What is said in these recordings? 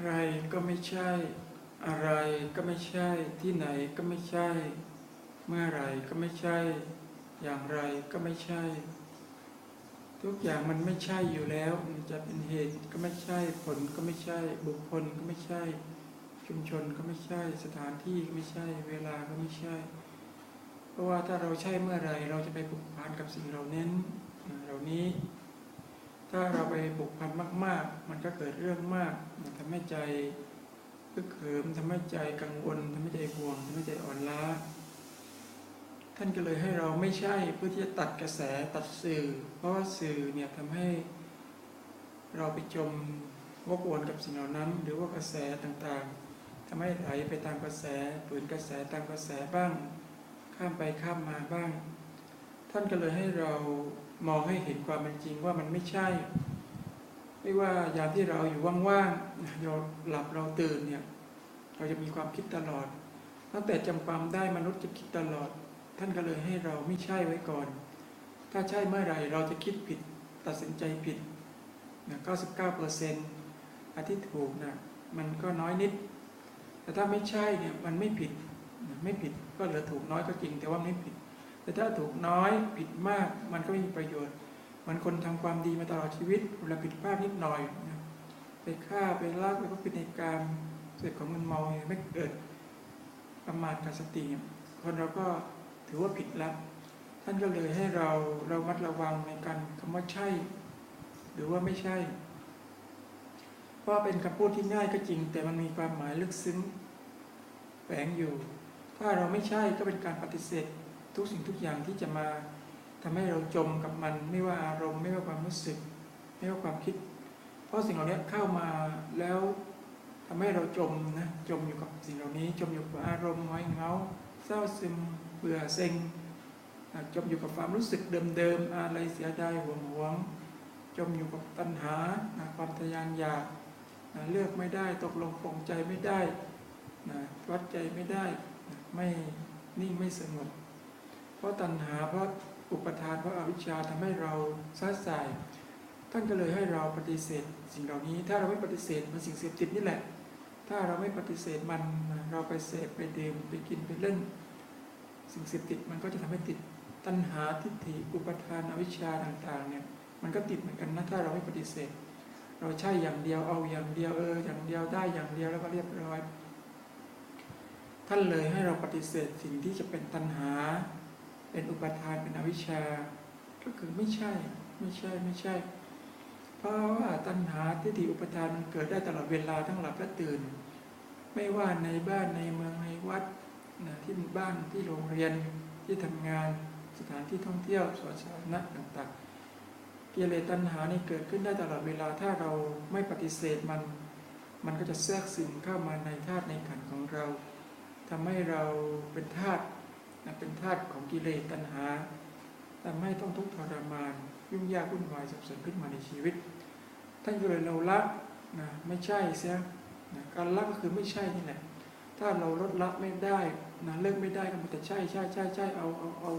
ใครก็ไม่ใช่ อะไรก็ไม่ใช่ ที่ไหนก็ไม่ใช่ เมื่อไรก็ไม่ใช่ อย่างไรก็ไม่ใช่ ทุกอย่างมันไม่ใช่อยู่แล้วมันจะเป็นเหตุก็ไม่ใช่ ผลก็ไม่ใช่ บุคคลก็ไม่ใช่ ชุมชนก็ไม่ใช่ สถานที่ก็ไม่ใช่ เวลาก็ไม่ใช่ เพราะว่าถ้าเราใช่เมื่อไรเราจะไปผูกพันกับสิ่งเหล่านั้น ถ้าเราไปผูกพันมาก ๆ มันก็เกิดเรื่องมาก มันทำให้ใจพึกเขิมทำให้ใจกังวลทำให้ใจห่วงทำให้ใจอ่อนล้า ท่านก็เลยให้เราไม่ใช่เพื่อที่จะตัดกระแสตัดสื่อ เพราะว่าสื่อเนี่ยทำให้ เราไปจมวกวนกับสิ่งเหล่านั้น หรือว่ากระแสต่างๆทำให้ไหลไปตามกระแสฝืนกระแสตามกระแสบ้าง ข้ามไปข้ามมาบ้าง ท่านก็เลยให้เรา มองให้เห็นความเป็นจริงว่ามันไม่ใช่ไม่ว่ายามที่เราอยู่ว่างๆเราหลับเราตื่นเนี่ย เราจะมีความคิดตลอด ตั้งแต่จำความได้มนุษย์จะคิดตลอด ท่านก็เลยให้เราไม่ใช่ไว้ก่อน ถ้าใช่เมื่อไหร่เราจะคิดผิด ตัดสินใจผิดนะ99เปอร์เซ็นต์อันที่ถูกนะมันก็น้อยนิด แต่ถ้าไม่ใช่เนี่ยมันไม่ผิด ไม่ผิดก็เหลือถูกน้อยก็จริง แต่ว่าไม่ผิด แต่ถ้าถูกน้อยผิดมากมันก็ไม่มีประโยชน์ มันคนทำความดีมาตลอดชีวิตเวลาผิดพลาดนิดหน่อยนะไปฆ่าไปลักไปก็ผิดในกรรมเกิดของมันเมาไม่เกิดประมาทกับสติเนี่ยคนเราก็ถือว่าผิดแล้ว ท่านก็เลยให้เราเรามัดระวังในการคำว่าใช่ หรือว่าไม่ใช่ เพราะเป็นคำพูดที่ง่ายก็จริง แต่มันมีความหมายลึกซึ้งแฝงอยู่ ถ้าเราไม่ใช่ก็เป็นการปฏิเสธ ทุกสิ่งทุกอย่างที่จะมาทำให้เราจมกับมัน ไม่ว่าอารมณ์ไม่ว่าความรู้สึก ไม่ว่าความคิด เพราะสิ่งเหล่านี้เข้ามาแล้วทำให้เราจมนะจมอยู่กับสิ่งเหล่านี้ จมอยู่กับอารมณ์หงอยเหงาเศร้าซึมเบื่อเซ็งจมอยู่กับความรู้สึกเดิมๆอะไรเสียดายห่วงหวง จมอยู่กับตัณหาความทะยานอยากเลือกไม่ได้ตกลงปลงใจไม่ได้นะวัดใจไม่ได้ไม่นิ่งไม่สงบ เพราะตัณหาเพราะอุปทานเพราะอาวิชชาทำให้เราซ่าสาย ท่านก็เลยให้เราปฏิเสธ สิ่งเหล่านี้ ถ้าเราไม่ปฏิเสธมันสิ่งเสพติดนี่แหละ ถ้าเราไม่ปฏิเสธมันเราไปเสพไปดื่มไปกินไปเล่น สิ่งเสพติดมันก็จะทำให้ติดตัณหาทิฏฐิอุปทานอวิชชาต่างๆเนี่ยมันก็ติดเหมือนกันนะถ้าเราไม่ปฏิเสธ เราใช่อย่างเดียวเอาอย่างเดียวเอออย่างเดียวได้อย่างเดียวแล้วก็เรียบร้อย ท่านเลยให้เราปฏิเสธสิ่งที่จะเป็นตัณหา เป็นอุปทานเป็นอวิชชา ก็คือไม่ใช่ ไม่ใช่ไม่ใช่ เพราะว่าตัณหาทิฏฐิอุปทานมันเกิดได้ตลอดเวลาทั้งหลับและตื่น ไม่ว่าในบ้านในเมืองในวัดนะที่บ้านที่โรงเรียนที่ทำงานสถานที่ท่องเที่ยวสวนสาธารณะต่างๆกิเลสตัณหานี่เกิดขึ้นได้ตลอดเวลาถ้าเราไม่ปฏิเสธมัน มันก็จะแทรกซึมเข้ามาในธาตุในขันธ์ของเราทำให้เราเป็นธาตุ นะเป็นธาตุของกิเลสตัณหาทำให้ต้องทุกข์ทรมาน ยุ่งยากวุ่นวายสับสนขึ้นมาในชีวิต ท่านก็เลยเราละนะไม่ใช่เสียนะการละก็คือไม่ใช่นี่แหละ ถ้าเราลดละไม่ได้นะเลิกไม่ได้ก็มันแต่ใช่ใช่ใช่ใช่เอาเอาเอา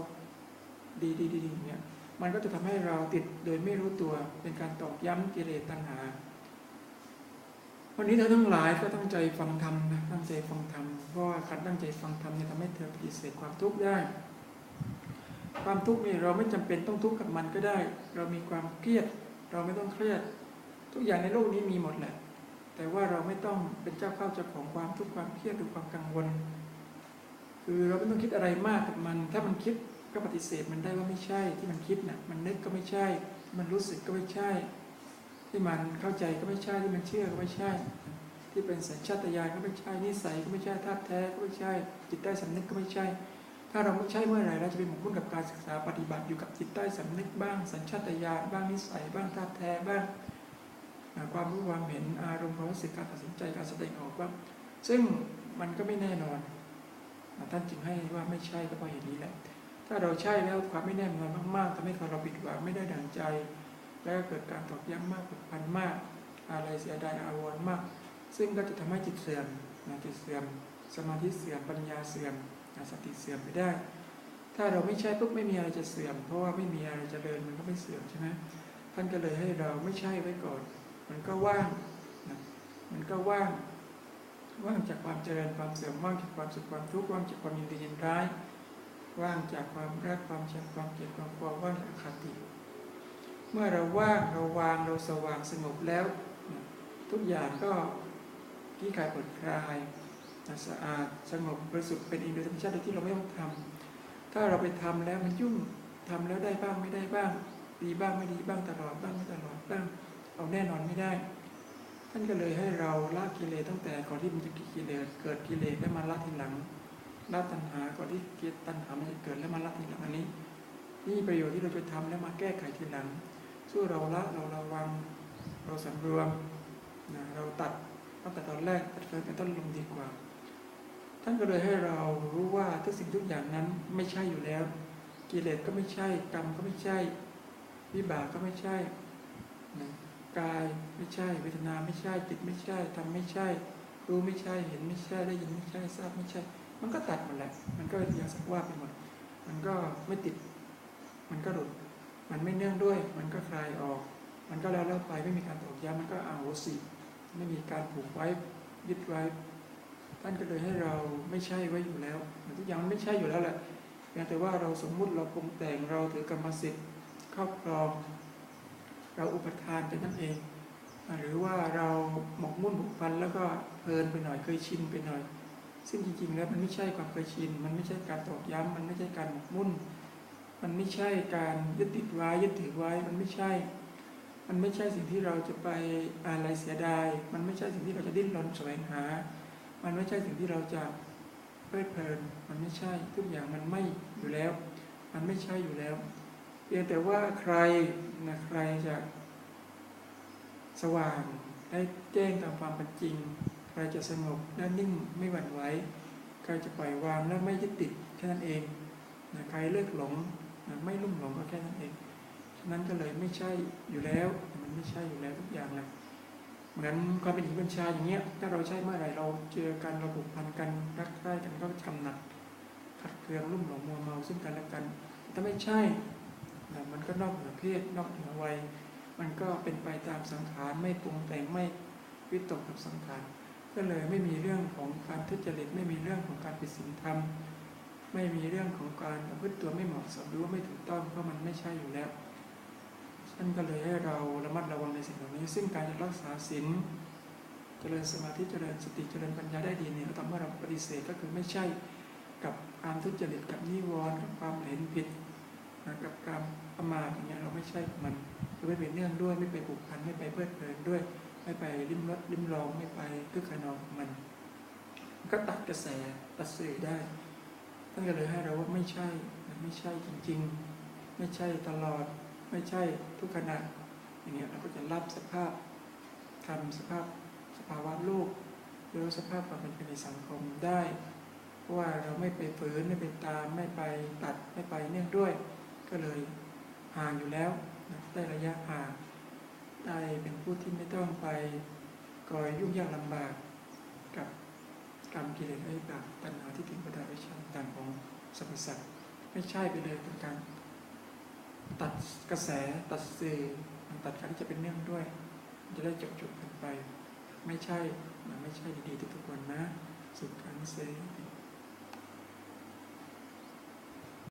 ดีดีดีเนี่ยมันก็จะทำให้เราติดโดยไม่รู้ตัวเป็นการตอกย้ำกิเลสตัณหา วันนี้เธอทั้งหลายก็ตั้งใจฟังธรรมนะตั้งใจฟังธรรมเพราะว่าการตั้งใจฟังธรรมเนี่ยทำให้เธอปฏิเสธความทุกข์ได้ ความทุกข์นี่เราไม่จำเป็นต้องทุกข์กับมันก็ได้ เรามีความเครียด เราไม่ต้องเครียด ทุกอย่างในโลกนี้มีหมดแหละ แต่ว่าเราไม่ต้องเป็นเจ้าเข้าเจ้าของความทุกข์ความเครียดหรือความกังวล คือเราไม่ต้องคิดอะไรมากกับมัน ถ้ามันคิดก็ปฏิเสธมันได้ว่าไม่ใช่ ที่มันคิดน่ะมันนึกก็ไม่ใช่ มันรู้สึกก็ไม่ใช่ ที่มันเข้าใจก็ไม่ใช่ที่มันเชื่อก็ไม่ใช่ ที่เป็นสัญชาตญาณก็ไม่ใช่นิสัยก็ไม่ใช่ธาตุแท้ก็ไม่ใช่ จิตใต้สำนึกก็ไม่ใช่ ถ้าเราไม่ใช่เมื่อไหร่เราจะเป็นหมกมุ่นกับการศึกษาปฏิบัติอยู่กับจิตใต้สำนึกบ้าง สัญชาตญาณบ้างนิสัยบ้างธาตุแท้บ้างความรู้ความเห็นอารมณ์ความรู้สึกการตัดสินใจการแสดงออกบ้างซึ่งมันก็ไม่แน่นอนท่านจึงให้ว่าไม่ใช่ก็เพราะเหตุนี้แหละ ถ้าเราใช่แล้วความไม่แน่นอนมากๆทำให้เราผิดหวังไม่ได้ดังใจ แล้วก็เกิดการตอกย้ำมากผูกพันมาก อะไรเสียดายอาวรณ์มาก ซึ่งก็จะทำให้จิตเสื่อมนะจิตเสื่อม สมาธิเสื่อมปัญญาเสื่อมสติเสื่อมไปได้ ถ้าเราไม่ใช่ปุ๊บไม่มีอะไรจะเสื่อม เพราะว่าไม่มีอะไรจะเดินมันก็ไม่เสื่อมใช่ไหมท่านก็เลยให้เราไม่ใช่ไว้ก่อน มันก็ว่างนะมันก็ว่าง ว่างจากความเจริญความเสื่อมว่างจากความสุขความทุกข์ว่างจากความยินดียินร้าย ว่างจากความรักความชังความเกลียดความกลัวว่างจากอคติ เมื่อเราว่างเราวางเราสว่างสงบแล้ว ทุกอย่างก็ที่คลายปลดคลายสะอาดสงบบริสุทธิ์เป็นองโดยธรรมชาติที่เราไม่ต้องทำถ้าเราไปทำแล้วมันยุ่งทำแล้วได้บ้างไม่ได้บ้าง ดีบ้างไม่ดีบ้างตลอดบ้างไม่ตลอดบ้างเอาแน่นอนไม่ได้ ท่านก็เลยให้เราละกิเลสตั้งแต่ก่อนที่มันจะกิเลสเกิดกิเลสแล้วมาละทีหลังละตัณหาก่อนที่กิเลสตัณหามันจะเกิดแล้วมาละทีหลังอันนี้ นี่ประโยชน์ที่เราจะทำแล้วมาแก้ไขทีหลัง สู้เราละเราระวัง เราสำรวมนะเราตัดตั้งแต่ตอนแรกตัดเป็นต้นลมดีกว่า ท่านก็เลยให้เรารู้ว่าทุกสิ่งทุกอย่างนั้นไม่ใช่อยู่แล้ว กิเลสก็ไม่ใช่ กรรมก็ไม่ใช่ วิบากก็ไม่ใช่นะกายไม่ใช่เวทนาไม่ใช่จิตไม่ใช่ทำไม่ใช่ รู้ไม่ใช่เห็นไม่ใช่ได้ยินไม่ใช่ทราบไม่ใช่ มันก็ตัดหมดแหละมันก็อย่างสักว่าไปหมด มันก็ไม่ติด มันก็หลุด มันไม่เนื่องด้วย มันก็คลายออก มันก็แล้วแล้วไปไม่มีการตอกย้ำมันก็อาโหสิไม่มีการผูกไว้ยึดไว้ ท่านก็เลยให้เราไม่ใช่ไว้อยู่แล้วทุกอย่างมันไม่ใช่อยู่แล้วแหละเพียงแต่ว่าเราสมมุติเราปรุงแต่งเราถือกรรมสิทธิ์ครอบครอง เราอุปทานไปนั่นเอง หรือว่าเราหมกมุ่นบุกพันแล้วก็เพลินไปหน่อยเคยชินไปหน่อย ซึ่งจริงๆแล้วมันไม่ใช่ความเคยชิน มันไม่ใช่การตอกย้ำมันไม่ใช่การหมกมุ่น มันไม่ใช่การยึดติดไว้ยึดถือไว้ มันไม่ใช่ มันไม่ใช่สิ่งที่เราจะไปอะไรเสียดาย มันไม่ใช่สิ่งที่เราจะดิ้นรนแสวงหา มันไม่ใช่สิ่งที่เราจะเพลิดเพลิน มันไม่ใช่ ทุกอย่างมันไม่อยู่แล้ว มันไม่ใช่อยู่แล้ว เพียงแต่ว่าใครนะใครจะสว่างได้แจ้งตามความเป็นจริง ใครจะสงบและนิ่งไม่หวั่นไหว ใครจะปล่อยวางและไม่ยึดติดแค่นั้นเองนะใครเลิกหลง ไม่ลุ่มหลงก็แค่นั้นเองฉะนั้นก็เลยไม่ใช่อยู่แล้ว มันไม่ใช่อยู่แล้วทุกอย่างเลยเหมือนความเป็นหญิงเป็นชายอย่างเงี้ย ถ้าเราใช่เมื่อไหร่เราเจอกันเราผูกพันกันรักใคร่กันก็กำหนัดขัดเคืองรุ่มหลงมัวเมาซึ่งกันและกัน ถ้าไม่ใช่นะมันก็นอกเหนือเพศนอกเหนือวัยมันก็เป็นไปตามสังขารไม่ปรุงแต่งไม่วิตกกับสังขารก็เลยไม่มีเรื่องของการทุจริตไม่มีเรื่องของการผิดศีลธรรม ไม่มีเรื่องของการประพฤติตัวไม่เหมาะสมหรือว่าไม่ถูกต้องเพราะมันไม่ใช่อยู่แล้วท่านก็เลยให้เราระมัดระวังในสิ่งเหล่านี้ ซึ่งการจะรักษาศีลเจริญสมาธิเจริญสติเจริญปัญญาได้ดีเนี่ยก็ต่อเมื่อเราปฏิเสธก็คือไม่ใช่กับการทุจริตกับนิวรณ์กับความเห็นผิดนะกับการประมาทอย่างเงี้ยเราไม่ใช่มันคือไม่ไปเนื่องด้วยไม่ไปผูกพันไม่ไปเพลิดเพลินด้วยไม่ไปริมรสริมลองไม่ไปคึกขนองกับมันมัน ก็ตัดกระแสตัดสื่อได้ ท่านก็เลยให้เราว่าไม่ใช่ไม่ใช่จริง ๆ ไม่ใช่ตลอด ไม่ใช่ทุกขณะอย่างเงี้ยเราก็จะรับสภาพทำสภาพสภาวะโลกหรือสภาพความเป็นไปในสังคมได้เพราะว่าเราไม่ไปฝืนไม่ไปตามไม่ไปตัดไม่ไปเนื่องด้วย ก็เลยห่างอยู่แล้วได้ระยะห่างได้เป็นผู้ที่ไม่ต้องไปก่อยยุ่งยากลำบากกับ กรรมกิเลสไอ้บาปตัณหาที่ถึงประดาวิชาต่างของสรรพสัตว์ไม่ใช่ไปเลยเป็นการตัดกระแสตัดสื่อมันตัดการที่จะเป็นเนื่องด้วย จะได้จบจบกันไป ไม่ใช่มันไม่ใช่ดีๆทุกๆวันนะ สุขังเส